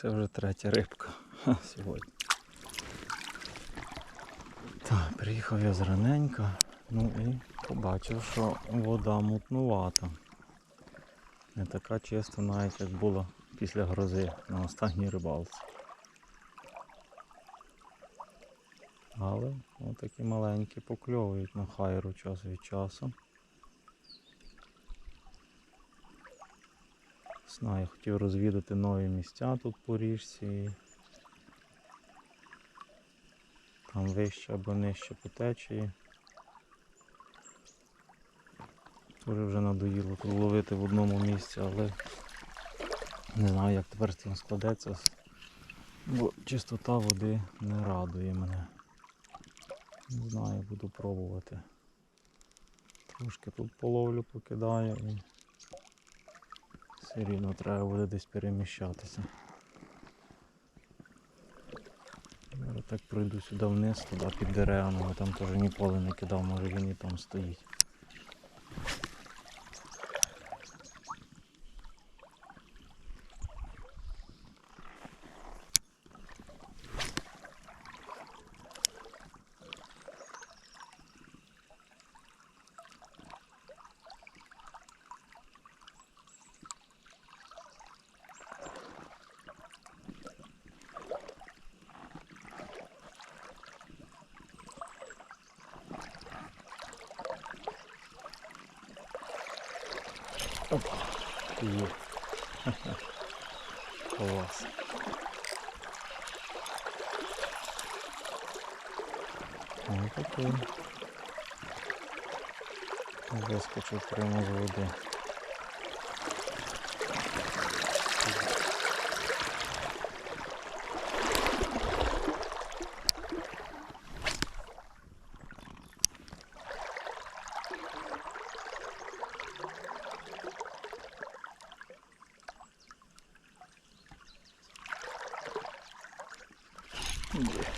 Це вже третя рибка сьогодні. Так, приїхав я зраненько, ну і побачив, що вода мутнувата. Не така чиста навіть як була після грози на останній рибалці. Але отакі маленькі покльовують на хайру час від часу. Знаю, хотів розвідати нові місця тут по річці. Там вище або нижче по течії. Дуже вже надоїло тут ловити в одному місці, але не знаю як тепер з цим складеться, бо чистота води не радує мене. Не знаю, буду пробувати. Трошки тут половлю покидаю і все рівно треба буде десь переміщатися. Зараз так пройду сюди вниз, туди під деревами, там теж ніколи не кидав, може він і там стоїть. Опа. Є. Клас. Ось такий. Вискочив прямо з води. Є.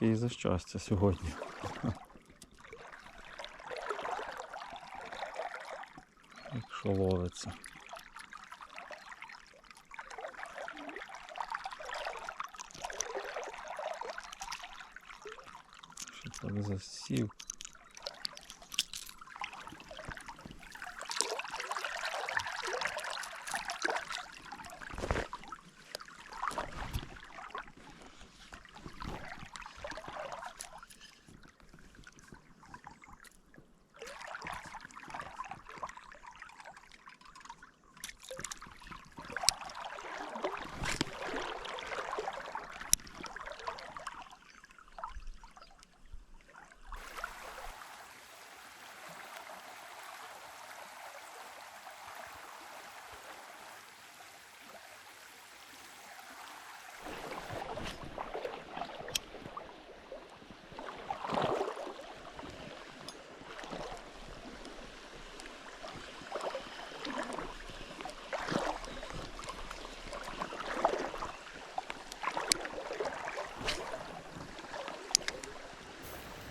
Ну і за щастя сьогодні. Якщо ловиться. Що так засів.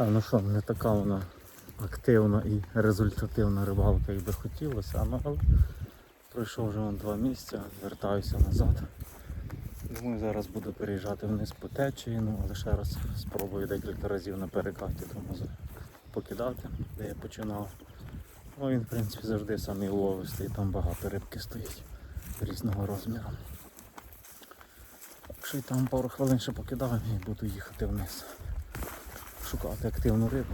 А, ну що, не така вона активна і результативна рибалка, як би хотілося, ну, але пройшов вже вон два місця, вертаюся назад. Думаю, зараз буду переїжджати вниз по течії, ну але ще раз спробую декілька разів на перекаті тому покидати, де я починав. Ну він в принципі завжди самий уловистий, там багато рибки стоїть різного розміру. Так й там пару хвилин ще покидаю і буду їхати вниз шукати активну рибу.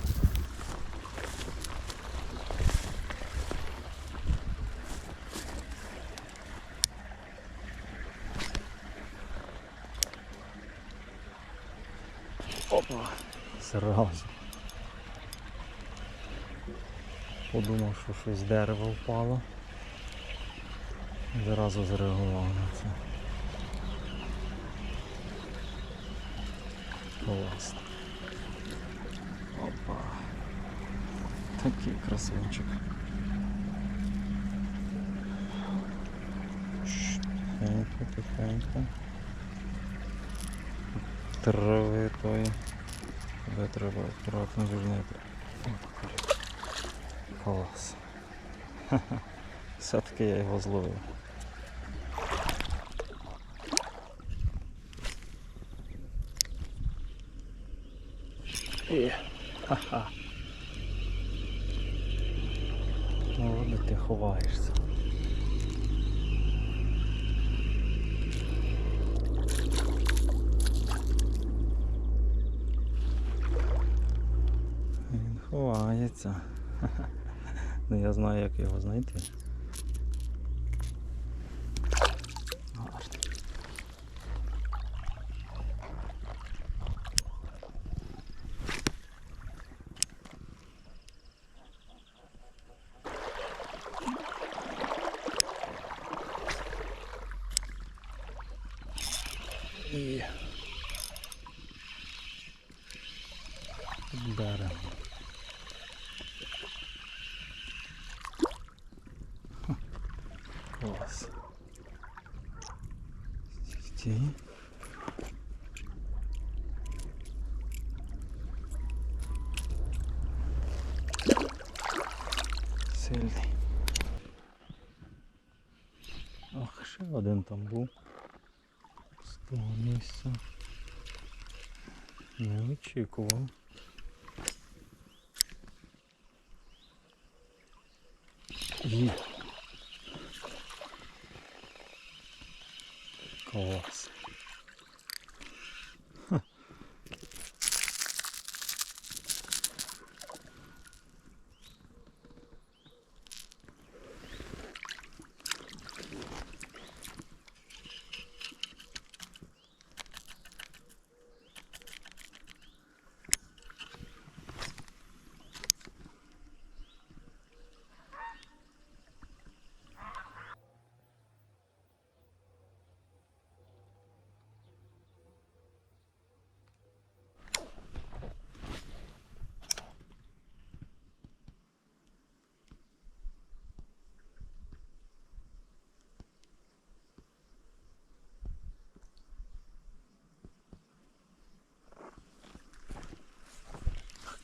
Опа! Зразу. Подумав, що щось з дерева впало. Зразу зреагував на це. Класно. Опа. Такий красунчик. Тихенько, тихенько. Трави тої Тебе треба акуратно вільнити. Клас. Все-таки я його зловив. І, ха-ха. Ну, ти ховаєшся? Він ховається. Ну я знаю, як його знайти. під берегом. Ха, Клас. Стій. Сильний. Ох, ще один там був. З того місця. Не очікував. Є. Клас. Ха.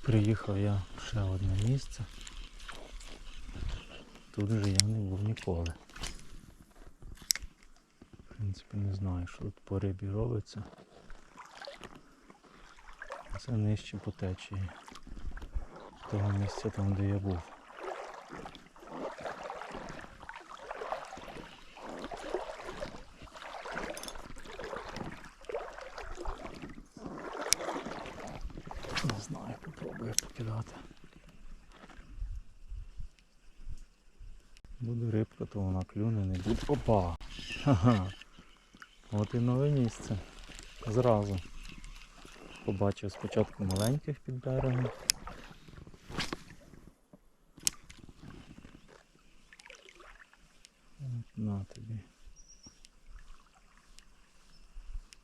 Приїхав я ще одне місце. Тут же я не був ніколи. В принципі, не знаю, що тут по рибі робиться. Це нижче по течії. Того місця там, де я був. Не знаю, попробую покидати. Буде рибка, то вона клюне. Опа! Ха-ха! От і нове місце. Зразу. Побачив спочатку маленьких під берегом. На тобі.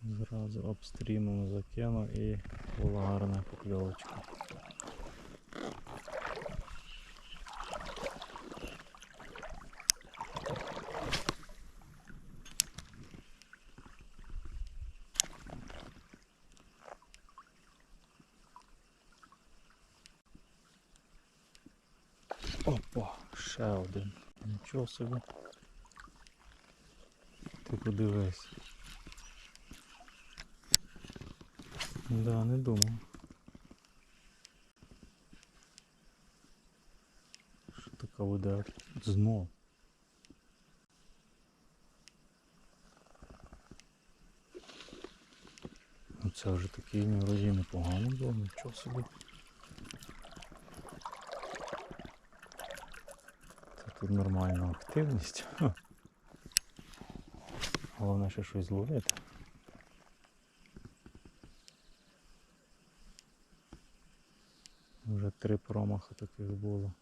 Зразу обстрімом закинув і була гарна покльовочка. Опа, ще один. Нічого собі. Ти подивись. Да, не думав. Що така буде знов. Ну це вже такий вроді непогано було, нічого собі. Тут нормальна активність. Головне ще щось зловити. Вже три промахи таких було.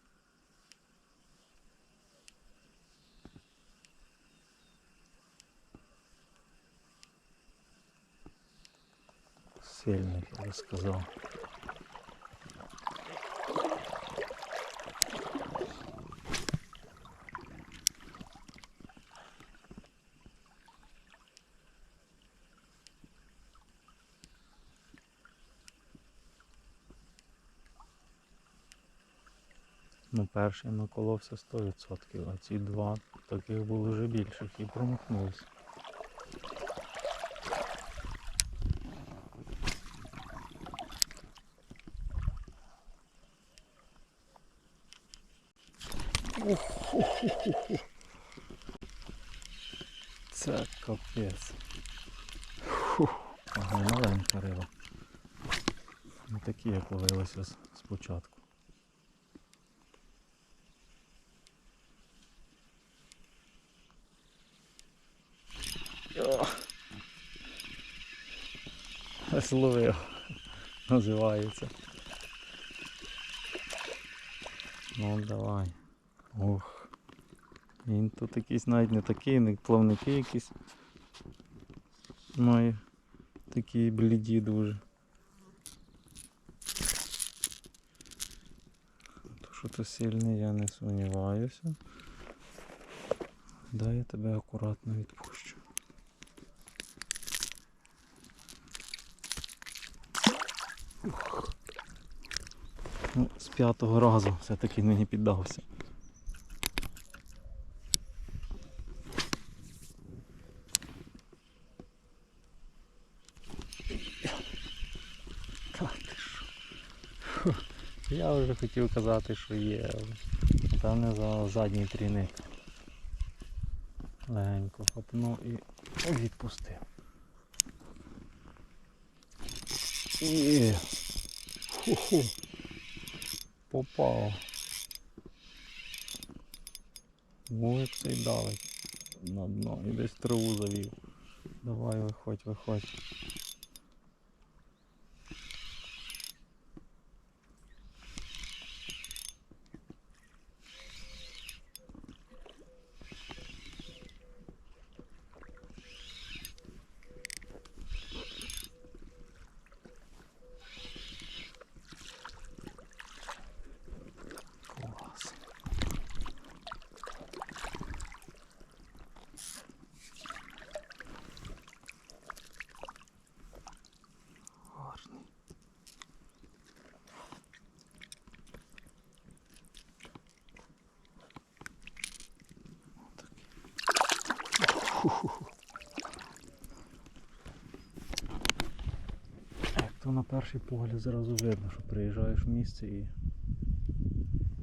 Сильний, я би сказав. Ну, перший наколовся 100%, а ці два таких було вже більших і промахнулися. Це капець. Ага, маленька риба. Не такі, як ловилися спочатку. Зловив. Називається. Ну давай. Ох. Він тут якийсь навіть не такий, не плавники якісь. Має такі бліді дуже. То що то сильний, я не сумніваюся. Дай я тебе акуратно відпущу. Ух. Ну, з п'ятого разу все-таки мені піддався. Я вже хотів казати, що є, та не за задній трійник. Легенько хапнув і відпустив. Є. Ху-ху. Попав. Ой, цей давить на дно і десь траву завів. Давай виходь, виходь. Як то на перший погляд зразу видно, що приїжджаєш в місце і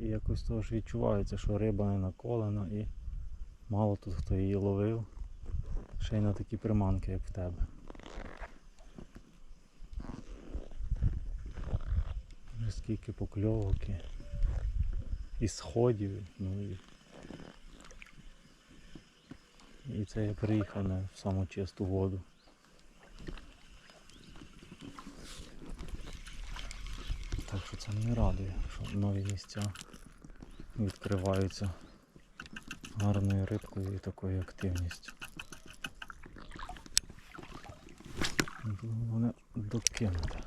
і якось теж відчувається, що риба не наколена і мало тут хто її ловив. Ще й на такі приманки, як в тебе. Вже скільки покльовок і сходів, ну і. І це я приїхав на саму чисту воду. Так що це мене радує, що нові місця відкриваються гарною рибкою і такою активністю. Головне докинути.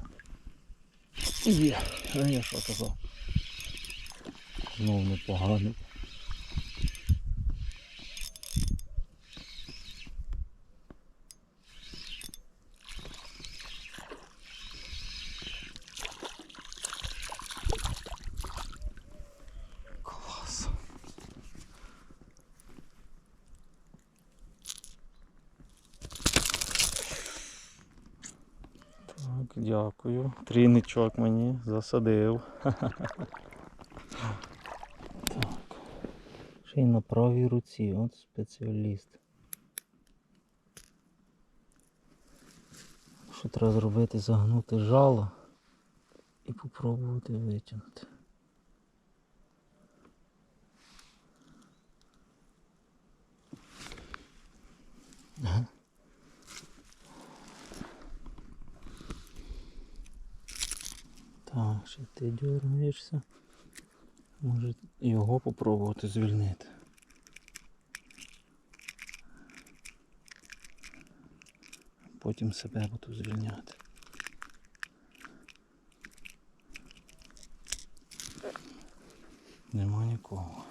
Є, я що казав? Знову непогано. Клас. Так, дякую. Трійничок мені засадив. Так. Ще й на правій руці, от спеціаліст. Що треба зробити? Загнути жало і попробувати витягнути. Ага. Так, ще ти дергаєшся. Може його попробувати звільнити. Потім себе буду звільняти. Нема нікого.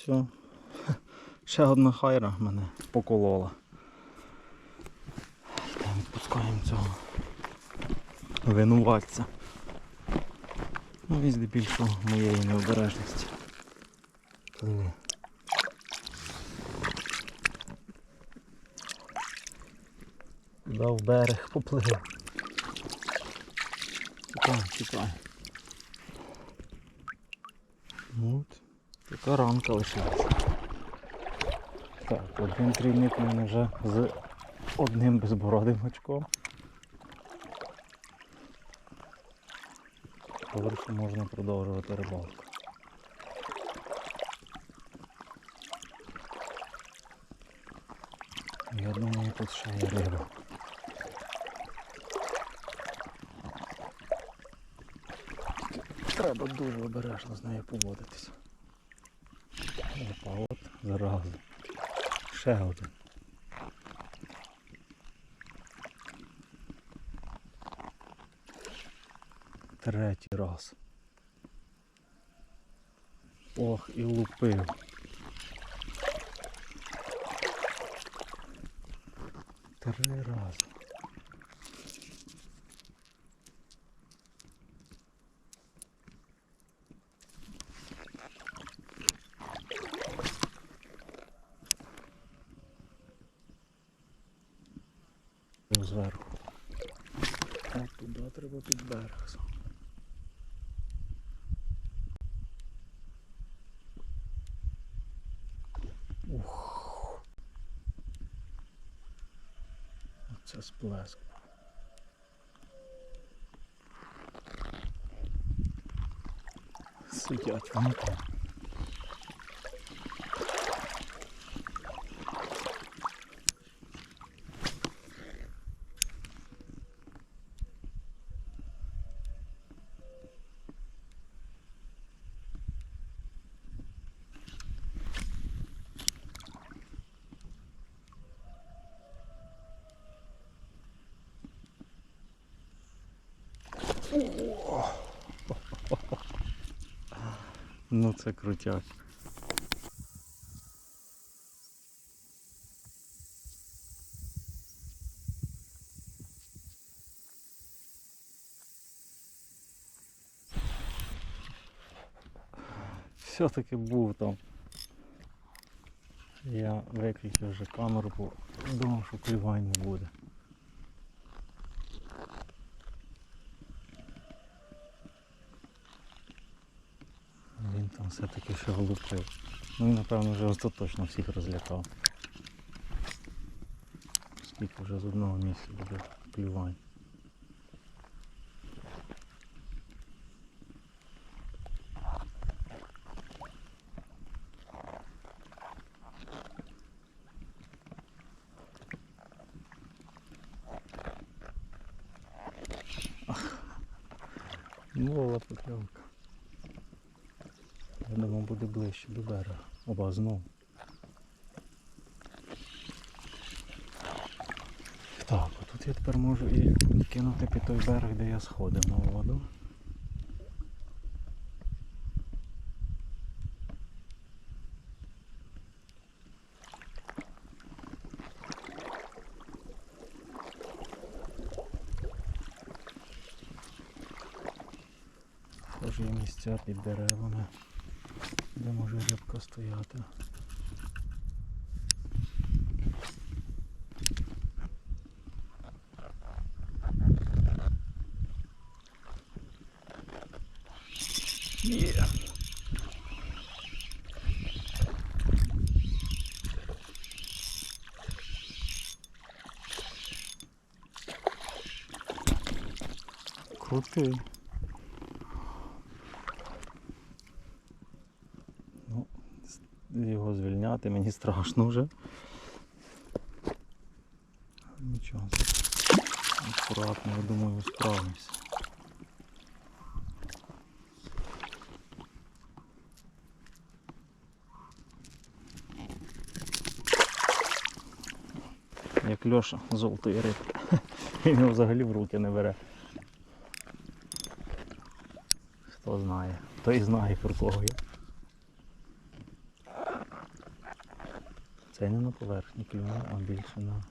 Все. Ще одна хайра мене поколола. Відпускаємо цього винуватця. Ну і здебільшого моєї необережності. Дав берег поплив. Чекай, чекай. Ну, От, така ранка лишилася. Так, один трійник у мене вже з одним безбородим очком. Що можна продовжувати рибалку. Я думаю, тут ще є риба. Треба дуже обережно з нею поводитися. Опа, от зараза. Ще один. Третій раз. Ох, і лупив. Три рази. Зверху. От туди треба під берег. Ух. Оце сплеск. Сидять вони Ну це крутяк. Все-таки був там. Я виключив вже камеру, бо думав, що клювань не буде. все-таки ще влупив. Ну і напевно вже остаточно всіх розлякав. Скільки вже з одного місця буде клювань. Була покльовка. Я думав буде ближче до берега. Оба знову. Так, отут я тепер можу і кинути під той берег, де я сходив на воду. Схожі місця під деревами, де може рибка стояти. Є. Крутий. Ну, с- звільняти мені страшно вже. Нічого. Акуратно, я думаю, справимося. Як Льоша золотої рибки. Він його взагалі в руки не бере. Хто знає, той знає про кого я. Це не на поверхні клюнув, а більше на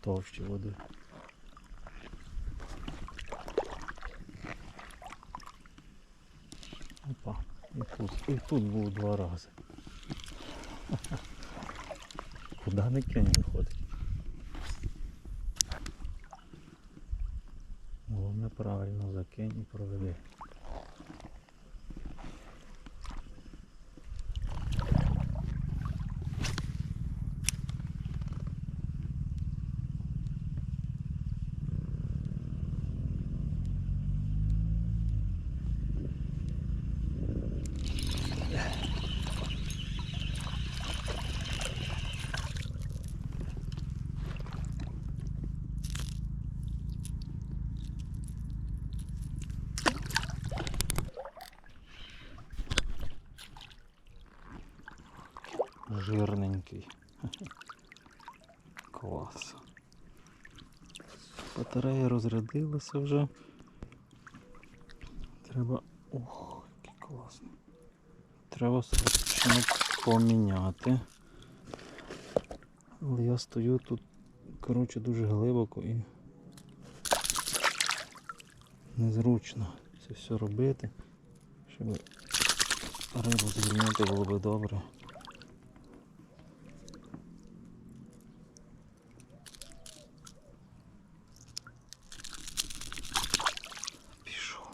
товщі води. Опа, і тут, і тут був два рази. Куди не кинь виходить? Головне правильно закинь і проведи. Жирненький. Клас. Батарея розрядилася вже. Треба. Ох, який класний. Треба срочно поміняти. Але я стою тут, коротше, дуже глибоко і незручно це все робити. Щоб рибу звільнити було би добре. Пішов.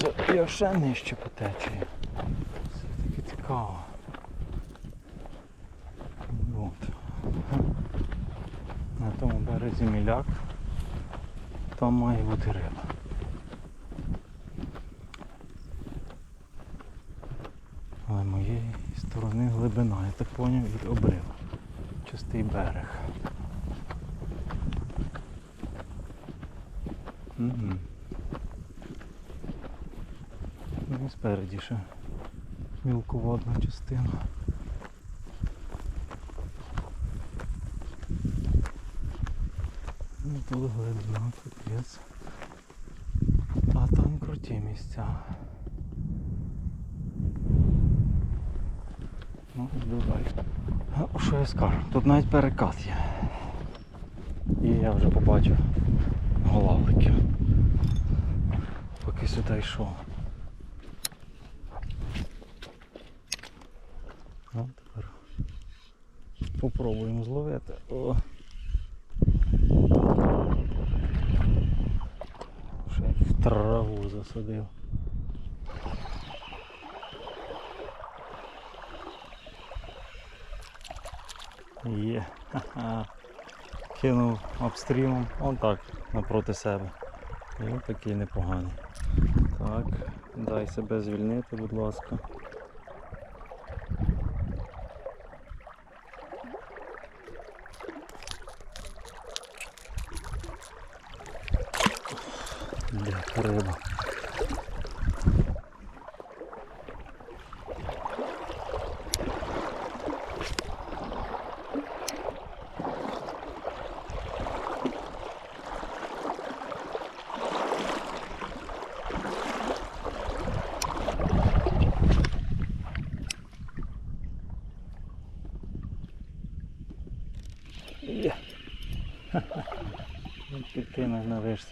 Так, я ще нижче по течії. Все таки цікаво. От. На тому березі міляк. Там має бути риба. Але моєї сторони глибина, я так поняв, від обрива. Чистий берег. Угу. Ну і спереді ще мілководна частина. Ну тут глибина, капець. А там круті місця. Ну, далі. А, Що я скажу? Тут навіть перекат є. І я вже побачив голавликів. Поки сюди йшов. Ну, тепер попробуємо зловити. О. Ще в траву засадив. Є. Ха-ха. Кинув обстрімом, он так, напроти себе. І такий непоганий. Так, дай себе звільнити, будь ласка. Де риба? Є. Під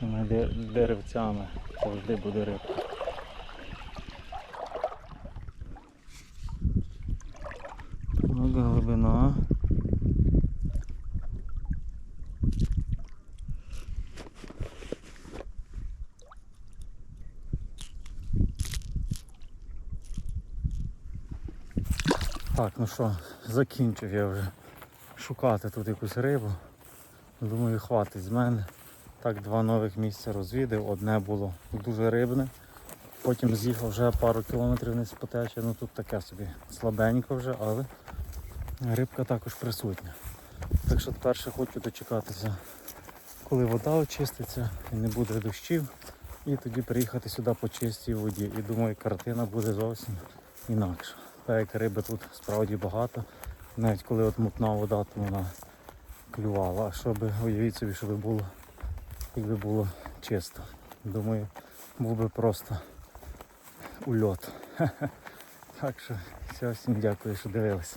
тими деревцями завжди буде рибка. Так, глибина. Так, ну що, закінчив я вже шукати тут якусь рибу. Думаю, хватить з мене. Так, два нових місця розвідав. Одне було дуже рибне, Потім з'їхав вже пару кілометрів вниз по течії, ну тут таке собі слабенько вже, але рибка також присутня. Так що тепер хочу дочекатися, коли вода очиститься і не буде дощів, і тоді приїхати сюди по чистій воді. І думаю, картина буде зовсім інакша. Так як риби тут справді багато, навіть коли от мутна вода, то вона клювала. А щоб уявіть собі, щоб було, якби було чисто. Думаю, був би просто ульот. Так що всім дякую, що дивилися.